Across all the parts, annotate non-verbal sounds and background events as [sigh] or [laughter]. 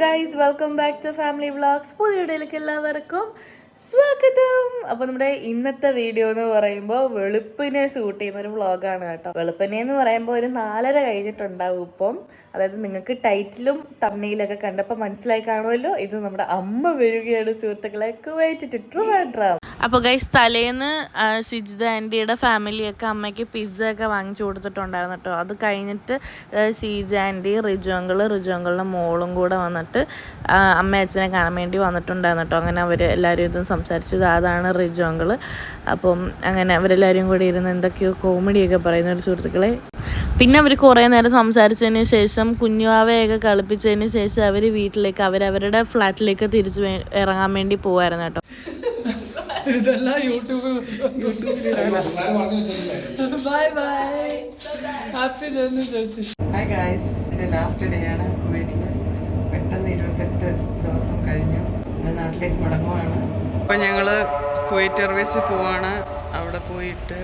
Guys welcome back to family vlogs പുതിയ വീഡിയോയിലേക്ക് എല്ലാവർക്കും സ്വാഗതം. അപ്പോൾ നമ്മുടെ ഇന്നത്തെ വീഡിയോ എന്ന് പറയുമ്പോൾ വെളുപ്പിനെ ഷൂട്ട് ചെയ്യുന്ന ഒരു വ്ളോഗാണ് കേട്ടോ. വെളുപ്പിനെ എന്ന് പറയുമ്പോൾ ഒരു നാലര കഴിഞ്ഞിട്ടുണ്ടാവും ഇപ്പം. അതായത് നിങ്ങൾക്ക് ടൈറ്റിലും തമ്മയിലൊക്കെ കണ്ടപ്പോൾ മനസ്സിലായി കാണുമല്ലോ. ഇത് നമ്മുടെ അമ്മ വരികയാണ് സുഹൃത്തുക്കളെ. കുവൈറ്റ് ട്രിവാൻഡ്രം അപ്പോൾ ഗൈസ് തലേന്ന് സിജിത ആന്റിയുടെ ഫാമിലിയൊക്കെ അമ്മയ്ക്ക് പിസ്സ ഒക്കെ വാങ്ങിച്ചു കൊടുത്തിട്ടുണ്ടായിരുന്നു കേട്ടോ. അത് കഴിഞ്ഞിട്ട് സിജ ആന്റി റിജു അങ്കിൾ മോളും കൂടെ വന്നിട്ട് അമ്മ അച്ഛനെ കാണാൻ വേണ്ടി വന്നിട്ടുണ്ടായിരുന്നു കേട്ടോ. അങ്ങനെ അവർ എല്ലാവരും ഇതും സംസാരിച്ചത് അതാണ് റിജു അപ്പം അങ്ങനെ അവരെല്ലാവരും കൂടി ഇരുന്ന് എന്തൊക്കെയോ കോമഡിയൊക്കെ പറയുന്ന ഒരു സുഹൃത്തുക്കളെ. പിന്നെ അവർ കുറേ നേരം സംസാരിച്ചതിന് ശേഷം കുഞ്ഞുവാവയൊക്കെ കളിപ്പിച്ചതിന് ശേഷം അവർ വീട്ടിലേക്ക് അവരവരുടെ ഫ്ലാറ്റിലേക്ക് തിരിച്ചു ഇറങ്ങാൻ വേണ്ടി പോവായിരുന്നു കേട്ടോ. ഇതെല്ലാം YouTube bye bye. Happy hi guys എന്റെ ലാസ്റ്റ് ഡേ ആണ് കുവൈറ്റിൽ പെട്ടെന്ന് ഇരുപത്തെട്ട് ദിവസം കഴിഞ്ഞു. നാട്ടിലേക്ക് മടങ്ങുവാണ്. അപ്പോൾ ഞങ്ങൾ കുവൈറ്റ് എയർവേസിൽ പോവാണ്. അവിടെ പോയിട്ട്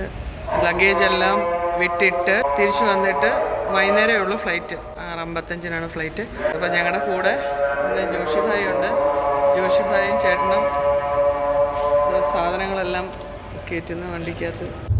ലഗേജ് എല്ലാം വിട്ടിട്ട് തിരിച്ചു വന്നിട്ട് വൈകുന്നേരമേ ഫ്ലൈറ്റ് ആറ് അമ്പത്തഞ്ചിനാണ് ഫ്ലൈറ്റ് അപ്പോൾ ഞങ്ങളുടെ കൂടെ ഇന്ന് ജോഷി ഭായി ഉണ്ട് ജോഷി ഭായും ചേട്ടനും സാധനങ്ങളെല്ലാം കയറ്റുന്ന വണ്ടിക്കകത്ത്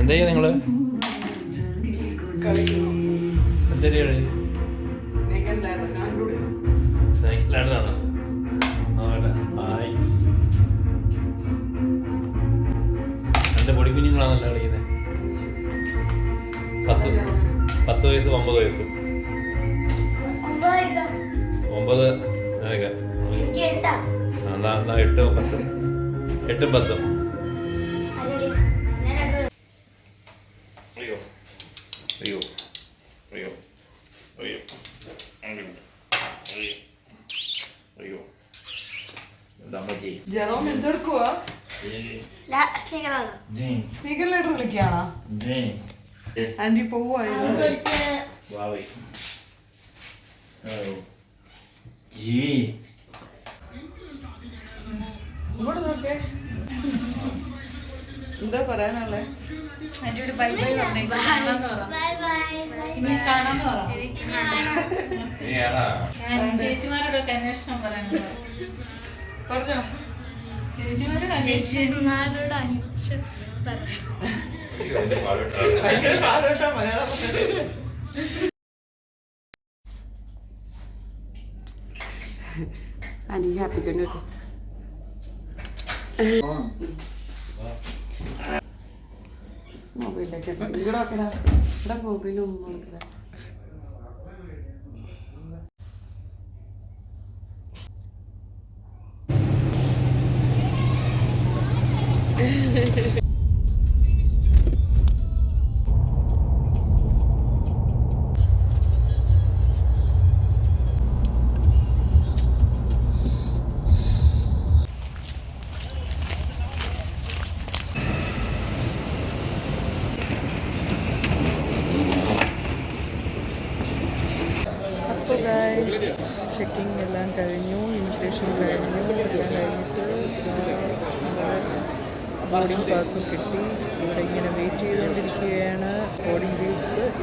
എന്താ ചെയ്യാ നിങ്ങൾ? എന്താ ചെയ്യണേ സൈക്കിളാണ് എന്റെ പൊടി കുഞ്ഞുങ്ങളാണല്ലോ കളിക്കുന്നത്. പത്ത് പത്ത് വയസ്സ് ഒമ്പത് വയസ്സ്. ഒമ്പത് അതൊക്കെ എന്നാ എട്ട് പത്ത് എട്ടും പത്തും അയ്യോ. അയ്യോ. അയ്യോ. അയ്യോ. അയ്യോ. അയ്യോ. അമ്മച്ചി? ജെറോം എന്തെടുക്കുവാ? Speaker letter വിളിക്കുകയാണോ? ആന്റി വാവേ. ഇങ്ങോട്ട് നോക്കേ. എന്താ പറയാനുള്ളേ? ചേച്ചിമാരോടൊക്കെ അന്വേഷണം പറയാനുണ്ടോ. പറഞ്ഞോ? ചേച്ചിമാരോട് അന്വേഷണം പറയാം. ഹാപ്പി മൊബൈലൊക്കെ ഇവിടെ നോക്കടാ ഇവിടെ മൊബൈലും നോക്കടാ അപ്പോൾ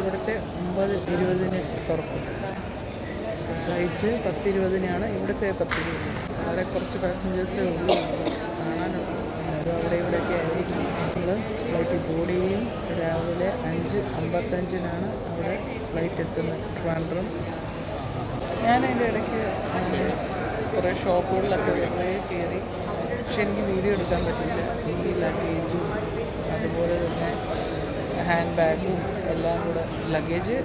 ഇവിടുത്തെ ഒമ്പത് ഇരുപതിന് തുറക്കും. ഫ്ലൈറ്റ് പത്ത് ഇരുപതിനാണ് ഇവിടുത്തെ പത്ത് ഇരുപതിന് വളരെ കുറച്ച് പാസഞ്ചേഴ്സേ ഉള്ളൂ. കാണാനുള്ളൂ അവിടെ ഇവിടെയൊക്കെ ആയിരിക്കും. നമ്മൾ ഫ്ലൈറ്റ് കൂടിയും രാവിലെ അഞ്ച് അമ്പത്തഞ്ചിനാണ് അവിടെ ഫ്ലൈറ്റ് എത്തുന്നത്. ട്രിവാൻഡ്രം. ഞാൻ അതിന്റെ ഇടയ്ക്ക് കുറേ ഷോപ്പുകളിലൊക്കെ വെറുതെ കയറി. പക്ഷെ എനിക്ക് വീഡിയോ എടുക്കാൻ പറ്റില്ല ഈ ലഗേജും അതുപോലെ തന്നെ ഹാൻഡ് ബാഗും എല്ലാം കൂടെ ലഗേജ്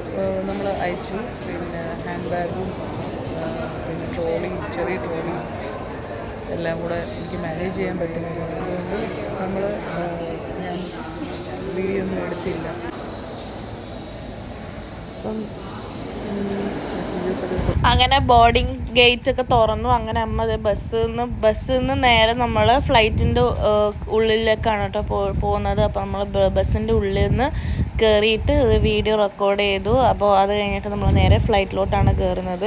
നമ്മൾ അയച്ചു. പിന്നെ ഹാൻഡ് ബാഗും പിന്നെ ട്രോളി ചെറിയ ട്രോളി എല്ലാം കൂടെ എനിക്ക് മാനേജ് ചെയ്യാൻ പറ്റുന്നില്ല അതുകൊണ്ട് നമ്മൾ ഞാൻ വീഡിയോ ഒന്നും എടുത്തില്ല. അപ്പം അങ്ങനെ ബോർഡിംഗ് ഗേറ്റ് ഒക്കെ തുറന്നു. അങ്ങനെ അമ്മ ബസ്സിൽ നിന്ന് ബസ്സിൽ നിന്ന് നേരെ നമ്മൾ ഫ്ലൈറ്റിന്റെ ഉള്ളിലേക്കാണ് കേട്ടോ പോ പോകുന്നത്. അപ്പോൾ നമ്മൾ ബസ്സിന്റെ ഉള്ളിൽ നിന്ന് കയറിയിട്ട് വീഡിയോ റെക്കോർഡ് ചെയ്തു. അപ്പോൾ അത് കഴിഞ്ഞിട്ട് നമ്മൾ നേരെ ഫ്ലൈറ്റിലോട്ടാണ് കയറുന്നത്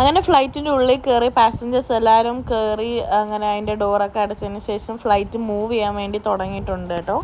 അങ്ങനെ ഫ്ലൈറ്റിന്റെ ഉള്ളിൽ കയറി പാസഞ്ചേഴ്സ് എല്ലാവരും കയറി അങ്ങനെ അതിന്റെ ഡോറൊക്കെ അടച്ചതിന് ശേഷം ഫ്ലൈറ്റ് മൂവ് ചെയ്യാൻ വേണ്ടി തുടങ്ങിയിട്ടുണ്ട് കേട്ടോ.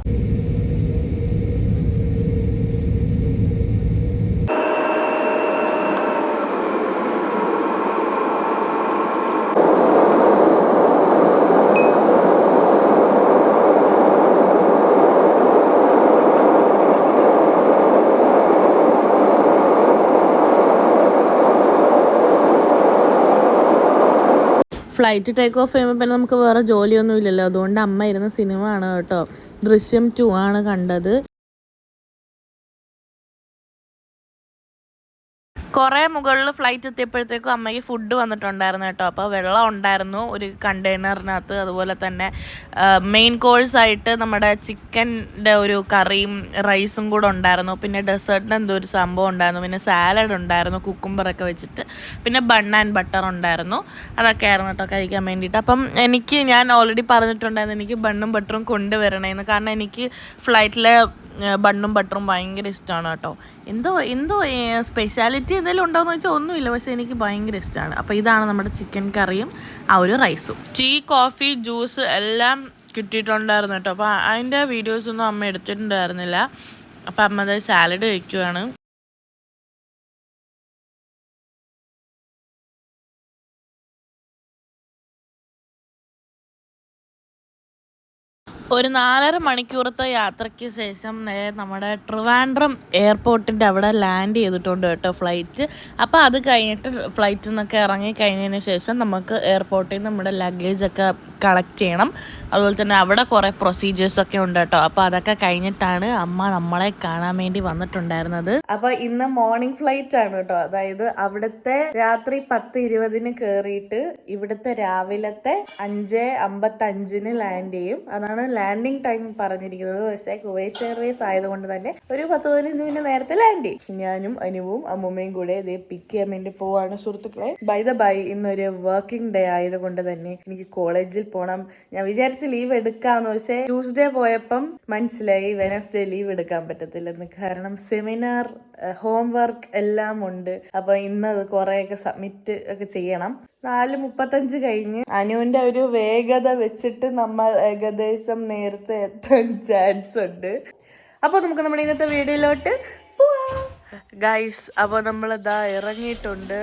ഫ്ലൈറ്റ് ടേക്ക് ഓഫ് ചെയ്യുമ്പോൾ പിന്നെ നമുക്ക് വേറെ ജോലിയൊന്നും ഇല്ലല്ലോ അതുകൊണ്ട് അമ്മ ഇരുന്ന സിനിമ ആണ് കേട്ടോ. ദൃശ്യം ടു ആണ് കണ്ടത്. കുറേ മുകളിൽ ഫ്ലൈറ്റ് എത്തിയപ്പോഴത്തേക്കും അമ്മയ്ക്ക് ഫുഡ് വന്നിട്ടുണ്ടായിരുന്നു കേട്ടോ. അപ്പോൾ വെള്ളം ഉണ്ടായിരുന്നു ഒരു കണ്ടെയ്നറിനകത്ത് അതുപോലെ തന്നെ മെയിൻ കോഴ്സായിട്ട് നമ്മുടെ ചിക്കന്റെ ഒരു കറിയും റൈസും കൂടെ ഉണ്ടായിരുന്നു. പിന്നെ ഡെസേർട്ടിന് എന്തോ ഒരു സംഭവം ഉണ്ടായിരുന്നു. പിന്നെ സാലഡ് ഉണ്ടായിരുന്നു കുക്കുംബറൊക്കെ വെച്ചിട്ട്. പിന്നെ ബൺ ആൻഡ് ബട്ടർ ഉണ്ടായിരുന്നു. അതൊക്കെ ആയിരുന്നു കേട്ടോ കഴിക്കാൻ വേണ്ടിയിട്ട്. അപ്പം എനിക്ക് ഞാൻ ഓൾറെഡി പറഞ്ഞിട്ടുണ്ടായിരുന്നു എനിക്ക് ബണ്ണും ബട്ടറും കൊണ്ടുവരണേന്ന്. കാരണം എനിക്ക് ഫ്ലൈറ്റിലെ ബണ്ണും ബട്ടറും ഭയങ്കര ഇഷ്ടമാണ് കേട്ടോ. എന്തോ എന്തോ സ്പെഷ്യാലിറ്റി എന്തെങ്കിലും ഉണ്ടോയെന്ന് ചോദിച്ചാൽ ഒന്നുമില്ല. പക്ഷേ എനിക്ക് ഭയങ്കര ഇഷ്ടമാണ് അപ്പോൾ ഇതാണ് നമ്മുടെ ചിക്കൻ കറിയും ആ ഒരു റൈസും ടീ കോഫി ജ്യൂസ് എല്ലാം കിട്ടിയിട്ടുണ്ടായിരുന്നു കേട്ടോ. അപ്പോൾ അതിന്റെ വീഡിയോസൊന്നും അമ്മ എടുത്തിട്ടുണ്ടായിരുന്നില്ല. അപ്പോൾ അമ്മ അത് സാലഡ് വയ്ക്കുവാണ് ഒരു നാലര മണിക്കൂറത്തെ യാത്രയ്ക്ക് ശേഷം നമ്മുടെ ട്രിവാൻഡ്രം എയർപോർട്ടിന്റെ അവിടെ ലാൻഡ് ചെയ്തിട്ടുണ്ട് കേട്ടോ ഫ്ലൈറ്റ്. അപ്പോൾ അത് കഴിഞ്ഞിട്ട് ഫ്ലൈറ്റിൽ നിന്നൊക്കെ ഇറങ്ങി കഴിഞ്ഞതിന് ശേഷം നമുക്ക് എയർപോർട്ടിൽ നിന്ന് നമ്മുടെ ലഗേജൊക്കെ കളക്ട് ചെയ്യണം. അതുപോലെ തന്നെ അവിടെ കുറേ പ്രൊസീജിയേഴ്സൊക്കെ ഉണ്ട് കേട്ടോ. അപ്പോൾ അതൊക്കെ കഴിഞ്ഞിട്ടാണ് അമ്മ നമ്മളെ കാണാൻ വേണ്ടി വന്നിട്ടുണ്ടായിരുന്നത്. അപ്പോൾ ഇന്ന് മോർണിംഗ് ഫ്ലൈറ്റ് ആണ് കേട്ടോ. അതായത് അവിടുത്തെ രാത്രി പത്ത് ഇരുപതിന് കയറിയിട്ട് ഇവിടുത്തെ രാവിലത്തെ അഞ്ച് അമ്പത്തഞ്ചിന് ലാൻഡ് ചെയ്യും. അതാണ് ലാൻഡിങ് ടൈം പറഞ്ഞിരിക്കുന്നത്. പക്ഷേ കുവൈറ്റ് എയർവേസ് ആയതുകൊണ്ട് തന്നെ ഒരു പത്ത് പതിനഞ്ച് മിനിറ്റ് നേരത്തെ ലാൻഡ് ചെയ്യും. ഞാനും അനുവും അമ്മൂമ്മയും കൂടെ ഇതേ പിക്ക് ചെയ്യാൻ വേണ്ടി പോവാണ് സുഹൃത്തുക്കളെ. ബൈ ദ ബൈ ഇന്നൊരു വർക്കിംഗ് ഡേ ആയതുകൊണ്ട് തന്നെ എനിക്ക് കോളേജിൽ പോകണം ഞാൻ വിചാരിച്ച് ലീവ് എടുക്കാന്ന് പക്ഷേ ട്യൂസ്ഡേ പോയപ്പം മനസ്സിലായി വെനസ്ഡേ ലീവ് എടുക്കാൻ പറ്റത്തില്ലെന്ന്. കാരണം സെമിനാർ ഹോംവർക്ക് എല്ലാം ഉണ്ട്. അപ്പൊ ഇന്ന് അത് കുറെയൊക്കെ സബ്മിറ്റ് ഒക്കെ ചെയ്യണം. നാല് മുപ്പത്തഞ്ച് കഴിഞ്ഞ് അനുവിന്റെ ഒരു വേഗത വെച്ചിട്ട് നമ്മൾ ഏകദേശം നേരത്തെ എത്താൻ ചാൻസ് ഉണ്ട്. അപ്പോൾ നമുക്ക് നമ്മുടെ ഇന്നത്തെ വീഡിയോയിലോട്ട് ഗൈസ് അപ്പോൾ നമ്മളിതാ ഇറങ്ങിയിട്ടുണ്ട്.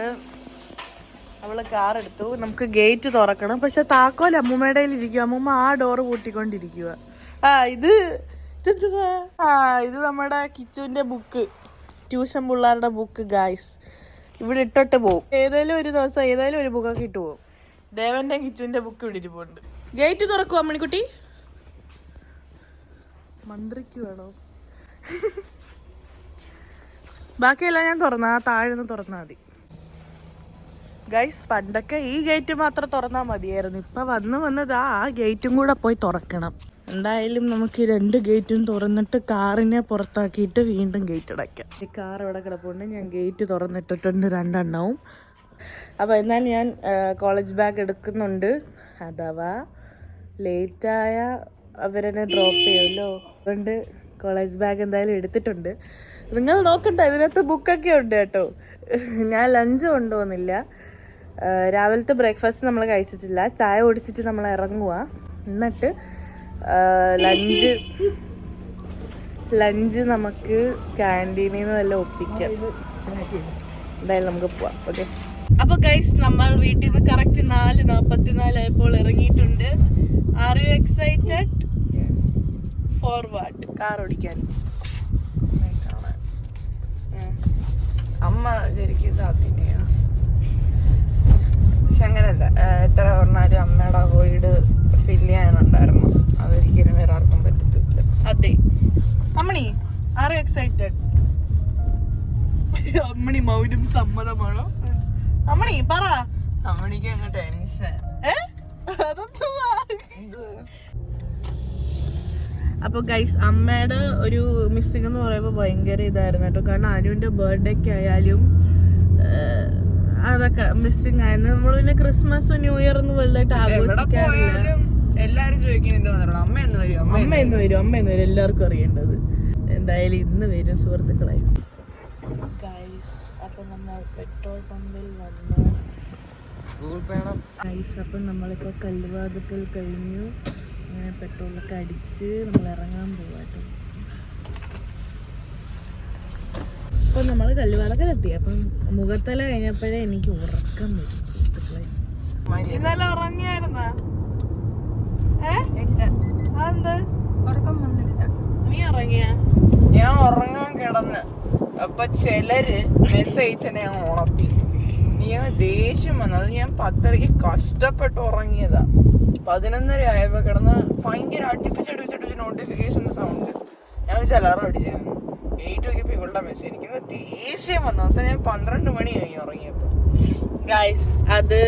അവൾ കാർ എടുത്തു. നമുക്ക് ഗേറ്റ് തുറക്കണം. പക്ഷെ താക്കോൽ അമ്മൂമ്മയുടെ ഇരിക്കുക അമ്മൂമ്മ ആ ഡോറ് പൂട്ടിക്കൊണ്ടിരിക്കുക ആ ഇത് ആ ഇത് നമ്മുടെ കിച്ചുവിന്റെ ബുക്ക് ട്യൂഷൻ പിള്ളേരുടെ ബുക്ക് ഗായ്സ് ഇവിടെ ഇട്ടിട്ട് പോകും ഏതായാലും ഒരു ദിവസം ഏതായാലും ഒരു ബുക്കൊക്കെ ഇട്ട് പോകും ദേവന്റെ കിച്ചുവിന്റെ ബുക്ക് ഇവിടെ ഇരിപ്പുണ്ട്. ഗേറ്റ് തുറക്കുക മണിക്കുട്ടി മന്ത്രിക്ക് വേണോ ബാക്കിയെല്ലാം ഞാൻ തുറന്നാ താഴെ നിന്ന് തുറന്നാൽ മതി. ഗൈസ് പണ്ടൊക്കെ ഈ ഗേറ്റ് മാത്രം തുറന്നാൽ മതിയായിരുന്നു. ഇപ്പൊ വന്ന് വന്നത് ആ ഗേറ്റും കൂടെ പോയി തുറക്കണം. എന്തായാലും നമുക്ക് രണ്ട് ഗേറ്റും തുറന്നിട്ട് കാറിനെ പുറത്താക്കിയിട്ട് വീണ്ടും ഗേറ്റ് അടയ്ക്കാം. ഈ കാർ ഇവിടെ കിടപ്പുണ്ട്. ഞാൻ ഗേറ്റ് തുറന്നിട്ടിട്ടുണ്ട് രണ്ടെണ്ണവും. അപ്പോൾ എന്നാൽ ഞാൻ കോളേജ് ബാഗ് എടുക്കുന്നുണ്ട്. അഥവാ ലേറ്റായ അവരെന്നെ ഡ്രോപ്പ് ചെയ്യുമല്ലോ. അതുകൊണ്ട് കോളേജ് ബാഗ് എന്തായാലും എടുത്തിട്ടുണ്ട്. നിങ്ങൾ നോക്കണ്ട ഇതിനകത്ത് ബുക്കൊക്കെ ഉണ്ട് കേട്ടോ. ഞാൻ ലഞ്ച് കൊണ്ടുപോകുന്നില്ല. രാവിലത്തെ ബ്രേക്ക്ഫാസ്റ്റ് നമ്മൾ കഴിച്ചിട്ടില്ല. ചായ ഓടിച്ചിട്ട് നമ്മൾ ഇറങ്ങുക എന്നിട്ട് ലഞ്ച് ലഞ്ച് നമുക്ക് ക്യാന്റീനിൽ നിന്ന് വല്ല ഒപ്പിക്കാം. എന്തായാലും നമുക്ക് പോവാം. ഓക്കെ അപ്പൊ ഗൈസ് നമ്മൾ വീട്ടിൽ നിന്ന് കറക്റ്റ് നാല് നാപ്പത്തിനാലായപ്പോൾ ഇറങ്ങിയിട്ടുണ്ട്. Are you excited forward car ഓടിക്കാൻ. അമ്മ ശരിക്കും പക്ഷെ അങ്ങനല്ല. എത്ര പറഞ്ഞാലും അമ്മയുടെ വീട് ഫില്ല് ചെയ്യാനുണ്ടായിരുന്നു. അതൊരിക്കലും വേറെ ആർക്കും പറ്റത്തില്ല. അതെ. അമ്മണി ആർ എക്സൈറ്റഡ് [laughs] അമ്മണി മൗനം സമ്മതമാണോ? അമ്മണി പറ. അമ്മണിക്ക് അങ്ങ് ടെൻഷൻ ഏ? അതൊന്നുമാ. അപ്പൊ ഗൈസ് അമ്മയുടെ ഒരു മിസ്സിംഗ് എന്ന് പറയുമ്പോൾ ഭയങ്കര ഇതായിരുന്നു കേട്ടോ. കാരണം അനുവിന്റെ ബർത്ത്ഡേക്ക് ആയാലും അതൊക്കെ മിസ്സിംഗ് ആയിരുന്നു. നമ്മൾ പിന്നെ ക്രിസ്മസ് ന്യൂ ഇയർ ഒന്നും വലുതായിട്ട് ആഘോഷിക്കാറില്ല. എല്ലാരും ചോദിക്കുന്നുണ്ട് അമ്മ എന്ന് വരും അമ്മ എന്ന് വരും. അമ്മ എന്ന് വരും എല്ലാവർക്കും അറിയേണ്ടത്. എന്തായാലും ഇന്ന് വരും സുഹൃത്തുക്കളായി ഗൈസ് അപ്പൊ നമ്മൾ പെട്രോൾ പമ്പിൽ വന്നു. ഗൈസ് അപ്പം നമ്മളിപ്പോൾ കല്ലുവാതുക്കൽ കഴിഞ്ഞു. അങ്ങനെ പെട്രോളൊക്കെ അടിച്ച് നമ്മൾ ഇറങ്ങാൻ പോവാട്ടോ അപ്പം നമ്മൾ കല്ലുവാലക്കലെത്തി അപ്പം മുഖത്തല കഴിഞ്ഞപ്പോഴേ എനിക്ക് ഉറക്കം വരും. സുഹൃത്തുക്കളെ. ഇന്നലെ ഉറങ്ങിയായിരുന്ന? ഉറക്കം വന്നില്ല നീ ഇറങ്ങിയ ഞാൻ ഉറങ്ങാൻ കിടന്ന്. അപ്പൊ ചിലര് മെസ്സേജ് ഞാൻ ഉണർത്തി. നീ ദേഷ്യം വന്നു. അത് ഞാൻ പത്തരയ്ക്ക് കഷ്ടപ്പെട്ട് ഉറങ്ങിയതാ. പതിനൊന്നര ആയപ്പോ കിടന്ന് ഭയങ്കര അടുപ്പിച്ചടുപ്പിച്ചടുപ്പിച്ച് നോട്ടിഫിക്കേഷൻ സൗണ്ട് ഞാൻ വെച്ച് അലാറം അടിച്ചാണ് എയ്റ്റ് നോക്കിയപ്പോ ഇവളുടെ മെസ്സേജ് എനിക്ക് ദേഷ്യം വന്ന. അവസാനം ഞാൻ പന്ത്രണ്ട് മണി കഴിഞ്ഞു ഉറങ്ങിയപ്പോ. ഗൈസ് അത്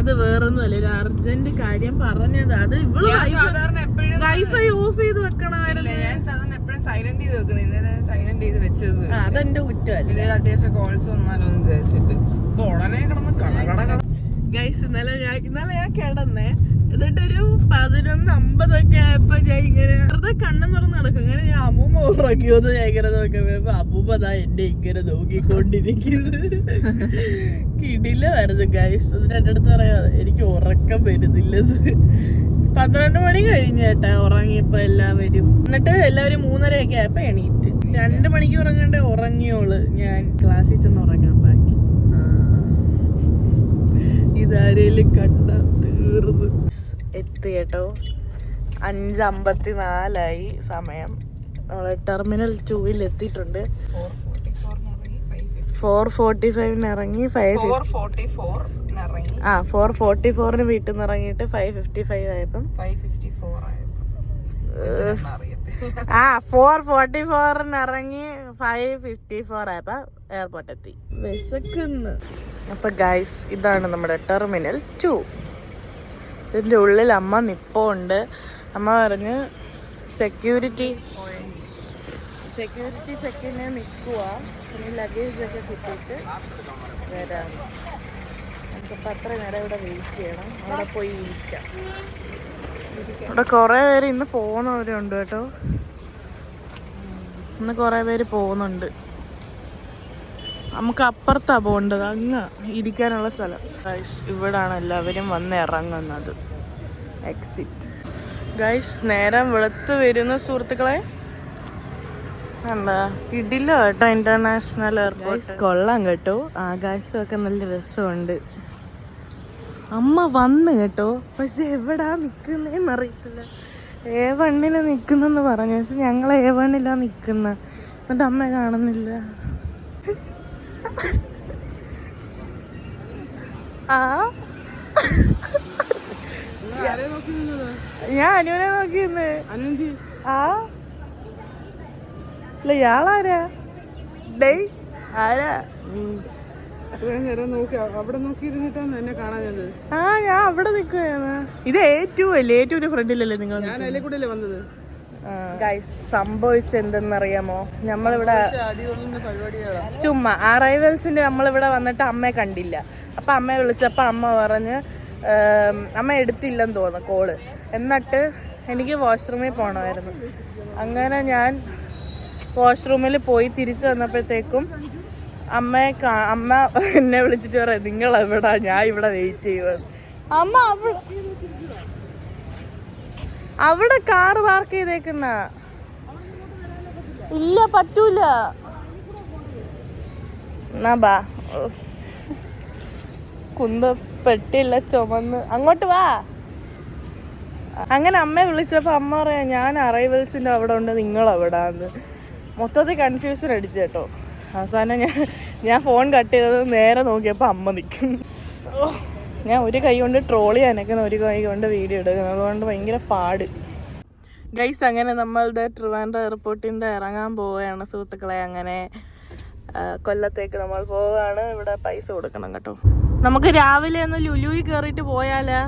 അത് വേറൊന്നുമല്ല ഒരു അർജന്റ് കാര്യം പറഞ്ഞത്. അത് ഇവൾ സാധാരണ എപ്പോഴും വൈഫൈ ഓഫ് ചെയ്ത് വെക്കണമായിരുന്നു. ഞാൻ സാധാരണ എപ്പോഴും സൈലന്റ് ചെയ്ത് വെക്കുന്നത് ഇന്നലെ സൈലന്റ് ചെയ്ത് വെച്ചത് അതെന്റെ കുറ്റമല്ല. ഇതിൽ അത്യാവശ്യം കോൾസ് വന്നാലോ എന്ന് വിചാരിച്ചിട്ട്. ഇപ്പൊ ഉടനെ കിടന്ന് കട കട കട. ഗൈസ് ഇന്നലെ ഞാൻ ഇന്നലെ ഞാൻ കിടന്നേ. എന്നിട്ടൊരു പതിനൊന്ന് അമ്പതൊക്കെ ആയപ്പോ ഞാൻ ഇങ്ങനെ വെറുതെ കണ്ണും തുറന്ന് നടക്കും. അങ്ങനെ ഞാൻ അമ്മൂമ്മ ഉറക്കിയോന്ന് ഞാൻ ഇങ്ങനെ നോക്കുമ്പോ അമ്മൂമ്മ ദാ എന്നെ ഇങ്ങനെ നോക്കിക്കൊണ്ടിരിക്കുന്നത് കിടിലായിരുന്നു ഗൈസ് എന്നിട്ട് എന്റെ അടുത്ത് പറയാ എനിക്ക് ഉറക്കം വരുന്നില്ലത് പന്ത്രണ്ട് മണി കഴിഞ്ഞ കേട്ടാ ഉറങ്ങിയപ്പോ എല്ലാവരും എന്നിട്ട് എല്ലാവരും മൂന്നരയൊക്കെ ആയപ്പോ എണീറ്റ്. രണ്ട് മണിക്ക് ഉറങ്ങണ്ട ഉറങ്ങിയോൾ. ഞാൻ ക്ലാസ്സിൽ ചെന്ന് ഉറങ്ങാൻ ബാക്കി. ഇതാരേലും കണ്ട തീർന്ന്. എത്തി കേട്ടോ. അഞ്ചമ്പത്തി നാലായി സമയം. നമ്മൾ ടെർമിനൽ ടൂവിൽ എത്തിയിട്ടുണ്ട്. ഫോർ ഫോർട്ടി ഫൈവിന് ഇറങ്ങി ഫൈവ് ഫോർ ഫോർട്ടി ഫോർ ഇറങ്ങി. ആ ഫോർ ഫോർട്ടി ഫോറിന് വീട്ടിൽ നിന്ന് ഇറങ്ങിയിട്ട് ഫൈവ് ഫിഫ്റ്റി ഫൈവ് ആയപ്പം. ആ ഫോർ ഫോർട്ടി ഫോറിന് ഇറങ്ങി ഫൈവ് ഫിഫ്റ്റി ഫോർ ആയപ്പോ എയർപോർട്ട് എത്തി വിശക്കുന്നു. അപ്പൊ ഗൈസ് ഇതാണ് നമ്മുടെ ടെർമിനൽ ടു. ഇതിന്റെ ഉള്ളിൽ അമ്മ നിപ്പുണ്ട്. അമ്മ പറഞ്ഞ് സെക്യൂരിറ്റി സെക്യൂരിറ്റി ചെക്കിന് നിൽക്കുക പിന്നെ ലഗേജ് ഒക്കെ കിട്ടിയിട്ട് വരാം. നമുക്കിപ്പോൾ അത്ര നേരം ഇവിടെ വെയിറ്റ് ചെയ്യണം. അവിടെ പോയി ഇരിക്കാം. ഇവിടെ കുറേ പേര് ഇന്ന് പോകുന്നവരുണ്ട് കേട്ടോ. ഇന്ന് കുറേ പേര് പോകുന്നുണ്ട്. നമുക്ക് അപ്പുറത്താ പോകേണ്ടത്. അങ്ങ് ഇരിക്കാനുള്ള സ്ഥലം. ഗൈസ് ഇവിടാണ് എല്ലാവരും വന്ന് ഇറങ്ങുന്നത്. എക്സിറ്റ് ഗൈസ് നേരം വെളുത്ത് വരുന്ന സുഹൃത്തുക്കളെ. എന്താ കിടില്ല കേട്ടോ ഇന്റർനാഷണൽ എയർപോർട്ട് കൊള്ളാം കേട്ടോ. ആകാശമൊക്കെ നല്ല രസമുണ്ട്. അമ്മ വന്ന് കേട്ടോ. പക്ഷെ എവിടാ നിക്കുന്നേന്ന് അറിയത്തില്ല. എ വണ്ണിൽ നിക്കുന്നെന്ന് പറഞ്ഞു. പക്ഷെ ഞങ്ങൾ എ വണ്ണിലാ നിക്കുന്ന. എന്നിട്ട് അമ്മ കാണുന്നില്ല. ആ? ഞാൻ അനുവിനെ നോക്കിന്ന് ആ? ഇല്ല ഇയാളാരാ? ഡേയ് ആരാ? ആ ഞാൻ അവിടെ നിൽക്കുകയാണ് ഇത് ഏറ്റവും അല്ലേ? ഏറ്റവും ഫ്രണ്ടിലല്ലേ നിങ്ങൾ ഗൈസ് സംഭവിച്ചെന്തെന്നറിയാമോ? നമ്മളിവിടെ ചുമ്മാ അറൈവൽസിന്റെ നമ്മളിവിടെ വന്നിട്ട് അമ്മയെ കണ്ടില്ല. അപ്പൊ അമ്മയെ വിളിച്ചപ്പോൾ അമ്മ പറഞ്ഞ് അമ്മ എടുത്തില്ലെന്ന് തോന്നുന്നു കോൾ എന്നിട്ട് എനിക്ക് വാഷ്റൂമിൽ പോകണമായിരുന്നു അങ്ങനെ ഞാൻ വാഷ്റൂമിൽ പോയി തിരിച്ചു വന്നപ്പോഴത്തേക്കും അമ്മയെ അമ്മ എന്നെ വിളിച്ചിട്ട് പറയാം നിങ്ങൾ എവിടാ ഞാൻ ഇവിടെ വെയിറ്റ് ചെയ്യുവാണ് അമ്മ അവ- അവിടെ കാർ പാർക്ക് ചെയ്തേക്കുന്ന. ഇല്ല പറ്റൂല. എന്നാ ബാ. കുന്തപ്പെട്ടില്ല ചുമന്ന്. അങ്ങോട്ട് വാ. അങ്ങനെ അമ്മയെ വിളിച്ചപ്പോ അമ്മ പറയാ ഞാൻ അറൈവൽസിന്റെ അവിടെ ഉണ്ട് നിങ്ങൾ അവിടാന്ന് മൊത്തത്തിൽ കൺഫ്യൂഷൻ അടിച്ചു കേട്ടോ. അവസാനം ഞാൻ ഞാൻ ഫോൺ കട്ട് ചെയ്തത് നേരെ നോക്കിയപ്പോൾ അമ്മ നിൽക്കും ഓ, ഞാൻ ഒരു കൈ കൊണ്ട് ട്രോളി അനക്കുന്ന ഒരു കൈ കൊണ്ട് വീഡിയോ എടുക്കുന്നത്. അതുകൊണ്ട് ഭയങ്കര പാട്. ഗൈസ് അങ്ങനെ നമ്മളുടെ ട്രിവാൻഡ്രം എയർപോർട്ടിൽ നിന്ന് ഇറങ്ങാൻ പോവുകയാണ് സുഹൃത്തുക്കളെ. അങ്ങനെ കൊല്ലത്തേക്ക് നമ്മൾ പോവുകയാണ്. ഇവിടെ പൈസ കൊടുക്കണം കേട്ടോ. നമുക്ക് രാവിലെ ഒന്ന് ലുലുവിൽ കയറിയിട്ട് പോയാലാ?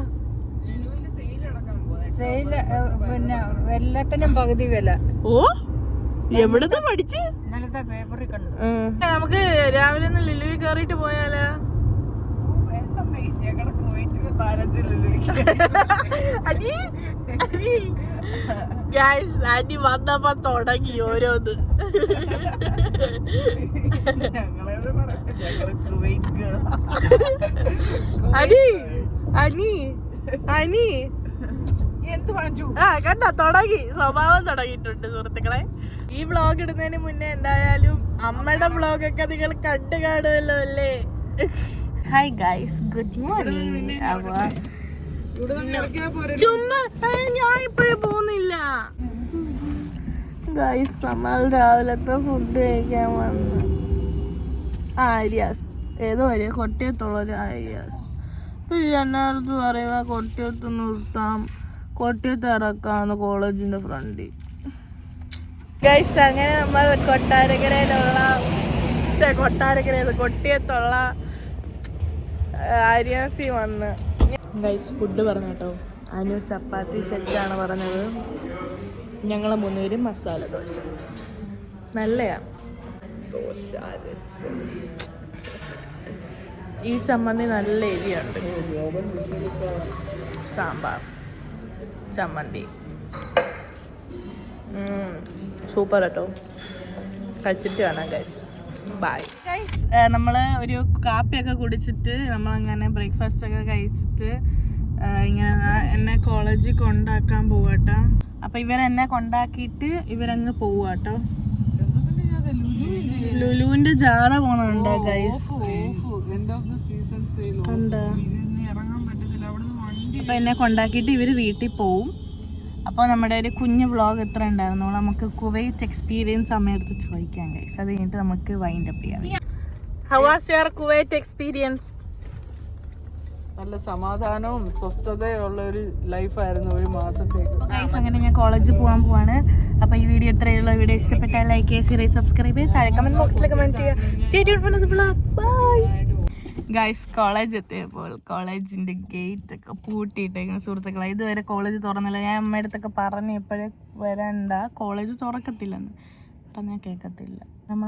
പിന്നെ. എല്ലാത്തിനും പകുതി വില. ഓ? എവിടുന്ന് പഠിച്ച്? ഇന്നലത്തെ പേപ്പറിൽ കണ്ടു. നമുക്ക് രാവിലെ ഒന്ന് ലുലുവിൽ കയറിയിട്ട് പോയാലോ? അജി വന്നപ്പോ തുടങ്ങി ഓരോന്ന്. അനി അനി. അനി ആ കണ്ട? തുടങ്ങി. സ്വഭാവം തുടങ്ങിയിട്ടുണ്ട് സുഹൃത്തുക്കളെ. ഈ വ്ളോഗ് ഇടുന്നതിന് മുന്നേ എന്തായാലും അമ്മയുടെ വ്ളോഗൊക്കെ നിങ്ങൾ കണ്ടു കാണുമല്ലോ അല്ലേ? ഹായ് ഗൈസ് ഗുഡ് മോർണിംഗ് ചുമ്മാ ഞാൻ ഇപ്പോഴും പോകുന്നില്ല. ഗൈസ് നമ്മൾ രാവിലത്തെ ഫുഡ് കഴിക്കാൻ വന്നു. ആര്യാസ്. ഏതോ ഒരു കൊട്ടിയത്തുള്ള ഒരു ആര്യാസ്. ഇപ്പൊ എന്നടുത്ത് പറയുക കൊട്ടിയത്ത് നിർത്താം. കൊട്ടിയത്ത് ഇറക്കാന്ന് കോളേജിന്റെ ഫ്രണ്ടിൽ ഗൈസ് അങ്ങനെ നമ്മൾ കൊട്ടാരക്കരയിലുള്ള കൊട്ടാരക്കരയിൽ കൊട്ടിയത്തുള്ള ആര്യാസി വന്ന്. ഗൈസ് ഫുഡ് പറഞ്ഞു കേട്ടോ. അനു ചപ്പാത്തി സെറ്റാണ് പറഞ്ഞത്. ഞങ്ങൾ മൂന്നുപേരും മസാല ദോശ. നല്ലയാ. ദോശ. ഈ ചമ്മന്തി നല്ല എരിയുണ്ട് സാമ്പാർ ചമ്മന്തി. സൂപ്പർ കേട്ടോ കഴിച്ചിട്ട് വേണം ഗൈസ് ബൈ ഗൈസ് നമ്മൾ ഒരു കാപ്പിയൊക്കെ കുടിച്ചിട്ട് നമ്മളങ്ങനെ ബ്രേക്ക്ഫാസ്റ്റ് ഒക്കെ കഴിച്ചിട്ട് ഇങ്ങനെ എന്നെ കോളേജിൽ കൊണ്ടാക്കാൻ പോവാട്ടോ. അപ്പൊ ഇവരെന്നെ കൊണ്ടാക്കിയിട്ട് ഇവരങ്ങ് പോവാട്ടോ. ലുലുവിന്റെ ജാഥ പോണുണ്ടോ ഗൈസ് കണ്ടോ? എന്നെ കൊണ്ടാക്കിയിട്ട് ഇവർ വീട്ടിൽ പോവും. അപ്പോൾ നമ്മുടെ ഒരു കുഞ്ഞ് വ്ളോഗ് എത്ര ഉണ്ടായിരുന്നു? നമുക്ക് കുവൈറ്റ് എക്സ്പീരിയൻസ് അമ്മയടുത്ത് ചോദിക്കാം ഗൈസ് അത് കഴിഞ്ഞിട്ട് നമുക്ക് വൈൻഡ് അപ്പ് ചെയ്യാം. How was your Kuwait experience നല്ല സമാധാനവും സ്വസ്ഥതയുള്ള ഒരു ലൈഫായിരുന്നു ഒരു മാസത്തേക്ക്. അങ്ങനെ ഞാൻ കോളേജിൽ പോകാൻ പോവാണ്. അപ്പോൾ ഈ വീഡിയോ ഇത്രയുള്ള വീഡിയോ ഇഷ്ടപ്പെട്ടാൽ ലൈക്ക് ചെയ്യുക സബ്സ്ക്രൈബ് ചെയ്യുക താഴെ കമന്റ് ബോക്സിൽ കമന്റ് ചെയ്യുക. ബ്ലോഗ് ബൈ ഗൈസ് കോളേജ് എത്തിയപ്പോൾ കോളേജിന്റെ ഗേറ്റ് ഒക്കെ പൂട്ടിയിട്ടേക്കുന്ന സുഹൃത്തുക്കളെ. ഇതുവരെ കോളേജ് തുറന്നില്ല. ഞാൻ അമ്മയുടെ അടുത്തൊക്കെ പറഞ്ഞ് എപ്പോഴും വരണ്ട. കോളേജ് തുറക്കത്തില്ലെന്ന്. പറഞ്ഞാൽ കേൾക്കത്തില്ല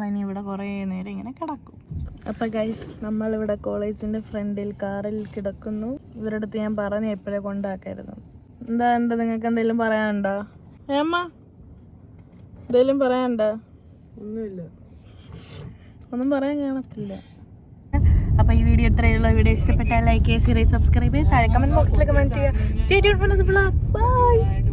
ഇനി ഇവിടെ കുറേ നേരം ഇങ്ങനെ കിടക്കും. അപ്പൊ ഗൈസ് നമ്മളിവിടെ കോളേജിന്റെ ഫ്രണ്ടിൽ കാറിൽ കിടക്കുന്നു. ഇവരുടെ അടുത്ത് ഞാൻ പറഞ്ഞു എപ്പോഴേ കൊണ്ടാക്കായിരുന്നു എന്താ എന്താ നിങ്ങൾക്ക് എന്തെങ്കിലും പറയാനുണ്ടോ? ഏമ്മ എന്തെങ്കിലും പറയാനുണ്ടോ? ഒന്നുമില്ല. ഒന്നും പറയാൻ കാണത്തില്ല. അപ്പൊ ഈ വീഡിയോ ഇത്രയുള്ള വീഡിയോ ഇഷ്ടപ്പെട്ടാൽ ലൈക്ക് ചെയ്യുക സബ്സ്ക്രൈബ് ചെയ്യുക താഴെ കമന്റ് ബോക്സിൽ കമന്റ് ചെയ്യുക. Blog by